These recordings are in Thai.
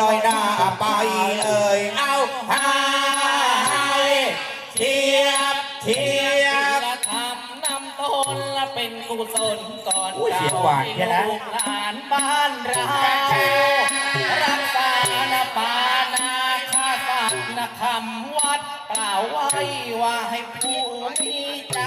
ลอยหน้าไปเอ่ยเอาหาเทียบเทียบทำน้ำตนและเป็นกุศลก่อนเสียงหวานแค่นั้นหลานบ้านเรารักษาณปานาคาสันนคำวัดกล่าวไว้ว่าให้ผู้มีใจ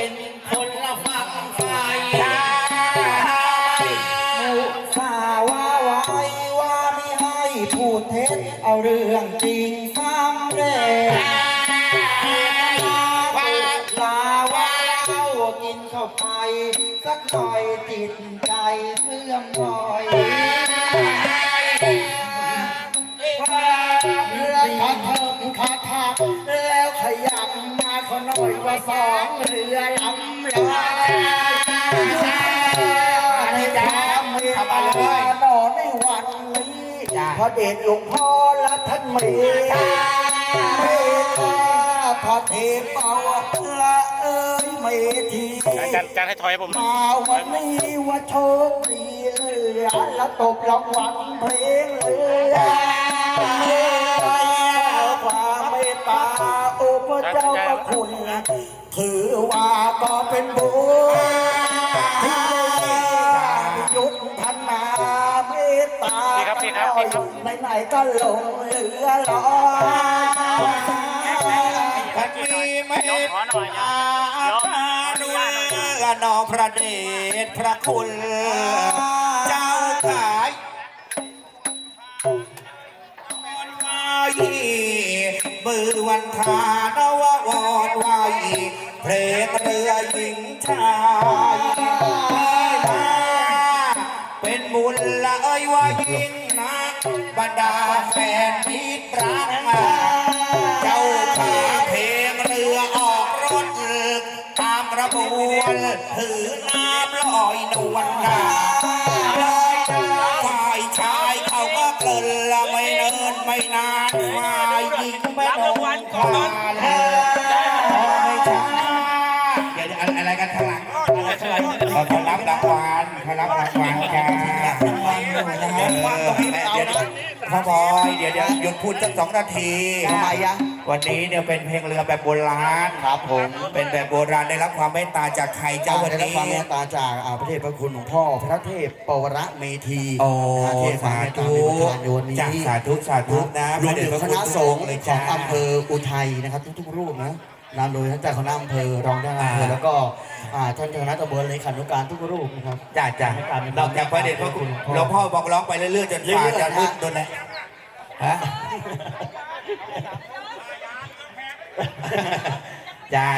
เป็นคนละฝักไฟมุสาว่าไว้ว่าไม่ให้พูดเท็จ เอาเรื่องจริงซ้ำเร็จลาว่าเล่ากินเข้าไป สักหน่อยจิตใจเสื่อมบ่อย หน่อยว่าสองเรือลำลายในยามเมื่อมานอนในวันนี้พระเดชหลวงพ่อและท่านเมตตาเมตาพระเทพเมาละเอ้ยเมธีจานจานให้ถอยให้ผมมาวันนี้ว่าโชคดีเลยแล้วตบรางวัลเพลงเลย เจ้าพระคุณถือว่าก็เป็นบุญที่ได้ยุทธนาเมตตาพี่ครับพี่ครับพี่ครับ ไหนๆก็หลงเหลือลอยพันมีเมตขอหน่อยนะตาดุลนอพระเดชพระคุณ เจ้าขายมื อวันทานววรไว้เพลงเรือหญิงชายเป็นบุญละเอ้ยว่ายิ่งนะบรรดาแฟนมิตรรักมาเจ้าขาเพลงเรือออกรถตามกระบวนถือน้ำลอยนวลนาฝ่ายชายเขาก็เกินละไม่เนินไม่นาน นอ วัลเขารับรางวัลจ้าเดี๋ยวพ่อบอยเดี๋ยวเดี๋ยวหยุดพูดสักสองนาทีทำไมอะวันนี้เนี่ยเป็นเพลงเรือแบบโบราณครับผม เป็นแบบโบราณได้รับความเมตตาจากใครเจ้าวันนี้ได้รับความเมตตาจากอ่าพระเทพพระคุณหลวงพ่อพระเทพปวรเมธีโอ้สาธุจากสาธุสาธุนะรวมถึงคณะสงฆ์ของอำเภออุทัยนะครับ ทุกๆรูปนะนำโดยท่านเจ้าคณะอำเภอรองเจ้าคณะอำเภอแล้วก็ อ่าท่านเจ้าคณะตำบลเลขานุการทุกรูปนะครับ จ้าจ้าเราจากพระเดชพระคุณหลวงพ่อบอกร้องไปเรื่อยๆจนฝ่าจะมืดตัวไหนฮะจ้า